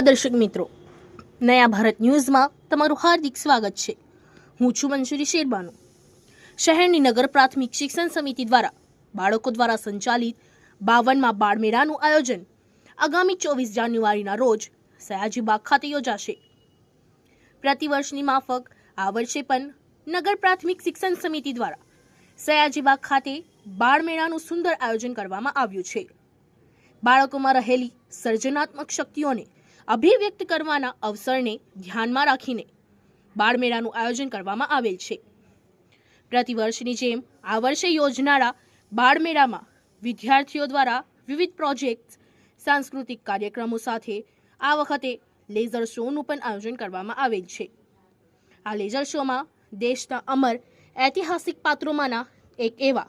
નમસ્કાર દર્શક મિત્રો, નયા ભારત ન્યૂઝમાં તમારું હાર્દિક સ્વાગત છે. હું છું મંજુરી શેરબાનુ. શહેરની નગર પ્રાથમિક શિક્ષણ સમિતિ દ્વારા બાળકો દ્વારા સંચાલિત બાવનમાં બાળમેળાનું આયોજન આગામી ચોવીસ જાન્યુઆરીના રોજ સયાજીબાગ ખાતે યોજાશે. પ્રતિવર્ષની માફક આ વર્ષે પણ નગર પ્રાથમિક શિક્ષણ સમિતિ દ્વારા સયાજીબાગ ખાતે બાળમેળાનું સુંદર આયોજન કરવામાં આવ્યું છે. બાળકોમાં રહેલી સર્જનાત્મક શક્તિઓને અભિવ્યક્ત કરવાના અવસરને ધ્યાનમાં રાખીને બાળમેળાનું આયોજન કરવામાં આવેલ છે. પ્રતિવર્ષની જેમ આ વર્ષે યોજનારા બાળમેળામાં વિદ્યાર્થીઓ દ્વારા વિવિધ પ્રોજેક્ટ સાંસ્કૃતિક કાર્યક્રમો સાથે આ વખતે લેઝર શોનું પણ આયોજન કરવામાં આવેલ છે. આ લેઝર શોમાં દેશના અમર, ઐતિહાસિક પાત્રોમાંના એક એવા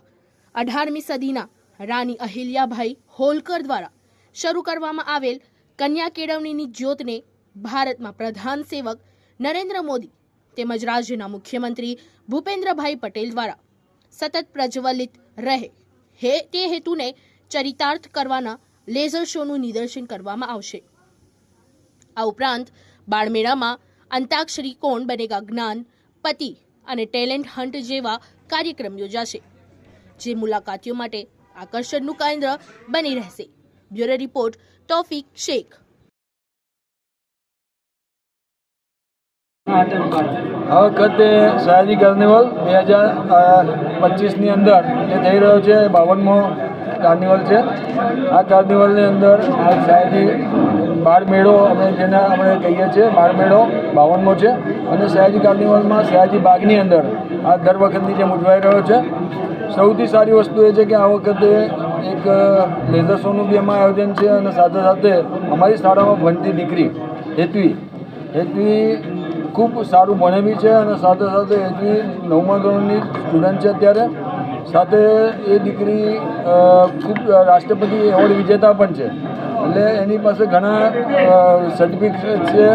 અઢારમી સદીના રાણી અહિલ્યાભાઈ હોલકર દ્વારા શરૂ કરવામાં આવેલ કન્યા કેળવણીની જ્યોતને ભારતમાં પ્રધાન સેવક નરેન્દ્ર મોદી તેમજ રાજ્યના મુખ્યમંત્રી ભૂપેન્દ્રભાઈ પટેલ દ્વારા સતત પ્રજ્વલિત રહે. હે તે હેતુને ચરિતાર્થ કરવાના લેઝર શોનું નિદર્શન કરવામાં આવશે. આ ઉપરાંત બાળમેળામાં અંતાક્ષરી કોણ બનેગા જ્ઞાન, પતિ અને ટેલેન્ટ હન્ટ જેવા કાર્યક્રમ યોજાશે, જે મુલાકાતીઓ માટે આકર્ષણનું કેન્દ્ર બની રહેશે. Bureau report, Taufiq Shaikh. આ વખતે સયાજી કાર્નિવલ બે હજાર પચીસની અંદર જે થઈ રહ્યો છે એ બાવનમો કાર્નિવલ છે. આ કાર્નિવલની અંદર આ સયાજી બાળ મેળો અમે જેને આપણે કહીએ છીએ બાળ મેળો, બાવનમો છે. અને સયાજી કાર્નિવલમાં સયાજી બાગની અંદર આ દર વખતની જે ઉજવાઈ રહ્યો છે. સૌથી સારી વસ્તુ એ છે કે આ વખતે એક લેઝર શોનું બી એમાં આયોજન છે અને સાથે સાથે અમારી શાળામાં ભણતી દીકરી, હેતવી હેતવી ખૂબ સારું ભણે બી છે અને સાથે સાથે હેતવી નવમા ધોરણની સ્ટુડન્ટ છે અત્યારે. સાથે એ દીકરી ખૂબ રાષ્ટ્રપતિ એવોર્ડ વિજેતા પણ છે. એટલે એની પાસે ઘણા સર્ટિફિકેટ છે,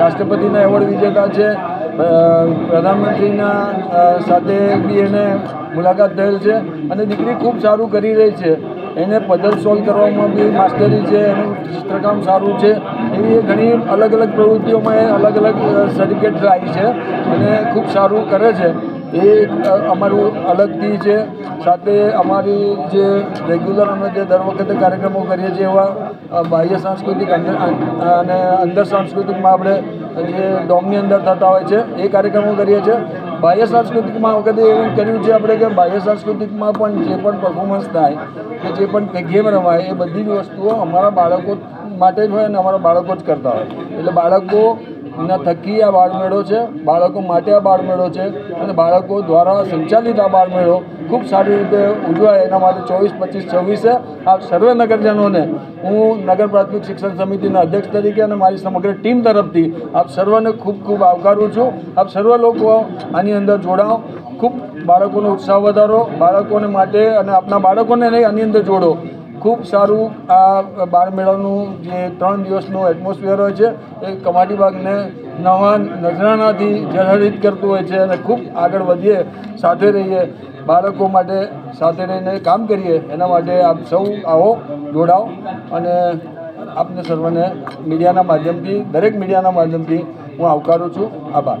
રાષ્ટ્રપતિના એવોર્ડ વિજેતા છે પ્રધાનમંત્રીના સાથે બી એને મુલાકાત થયેલ છે અને દીકરી ખૂબ સારું કરી રહી છે. એને પદલ સોલ્વ કરવામાં બી માસ્ટરી છે, એનું ચિત્રકામ સારું છે. એવી ઘણી અલગ અલગ પ્રવૃત્તિઓમાં એ અલગ અલગ સર્ટિફિકેટ લાવી છે અને ખૂબ સારું કરે છે. એ અમારું અલગથી છે. સાથે અમારી જે રેગ્યુલર અમે જે દર વખતે કાર્યક્રમો કરીએ છીએ એવા બાહ્ય સાંસ્કૃતિક અંદર અને અંદર સાંસ્કૃતિકમાં આપણે જે ડોમની અંદર થતા હોય છે, એ કાર્યક્રમો કરીએ છીએ. બાહ્ય સાંસ્કૃતિકમાં વખતે એવું કર્યું છે આપણે કે બાહ્ય સાંસ્કૃતિકમાં પણ જે પણ પરફોર્મન્સ થાય કે જે પણ ગેમ રમાય, એ બધી જ વસ્તુઓ અમારા બાળકો માટે જ હોય અને અમારા બાળકો જ કરતા હોય. એટલે બાળકો ના થકી આ બાળમેળો છે, બાળકો માટે આ બાળમેળો છે અને બાળકો દ્વારા સંચાલિત આ બાળમેળો ખૂબ સારી રીતે ઉજવાય. એના માટે ચોવીસ, પચીસ, છવ્વીસે આ સર્વે નગરજનોને હું નગર પ્રાથમિક શિક્ષણ સમિતિના અધ્યક્ષ તરીકે અને મારી સમગ્ર ટીમ તરફથી આપ સર્વને ખૂબ ખૂબ આવકારું છું. આપ સર્વ લોકો આની અંદર જોડાઓ. ખૂબ બાળકોનો ઉત્સાહ વધારો, બાળકોને માટે અને આપના બાળકોને નહીં, આની અંદર જોડો. ખૂબ સારું આ બાળમેળાનું જે ત્રણ દિવસનું એટમોસ્ફિયર હોય છે, એ કમાટી બાગને નવા નજરાનાથી જર્જરિત કરતું હોય છે અને ખૂબ આગળ વધીએ, સાથે રહીએ, બાળકો માટે સાથે રહીને કામ કરીએ, એના માટે આપ સૌ આવો, જોડાઓ અને આપને સર્વને મીડિયાના માધ્યમથી, દરેક મીડિયાના માધ્યમથી હું આવકારું છું. આભાર.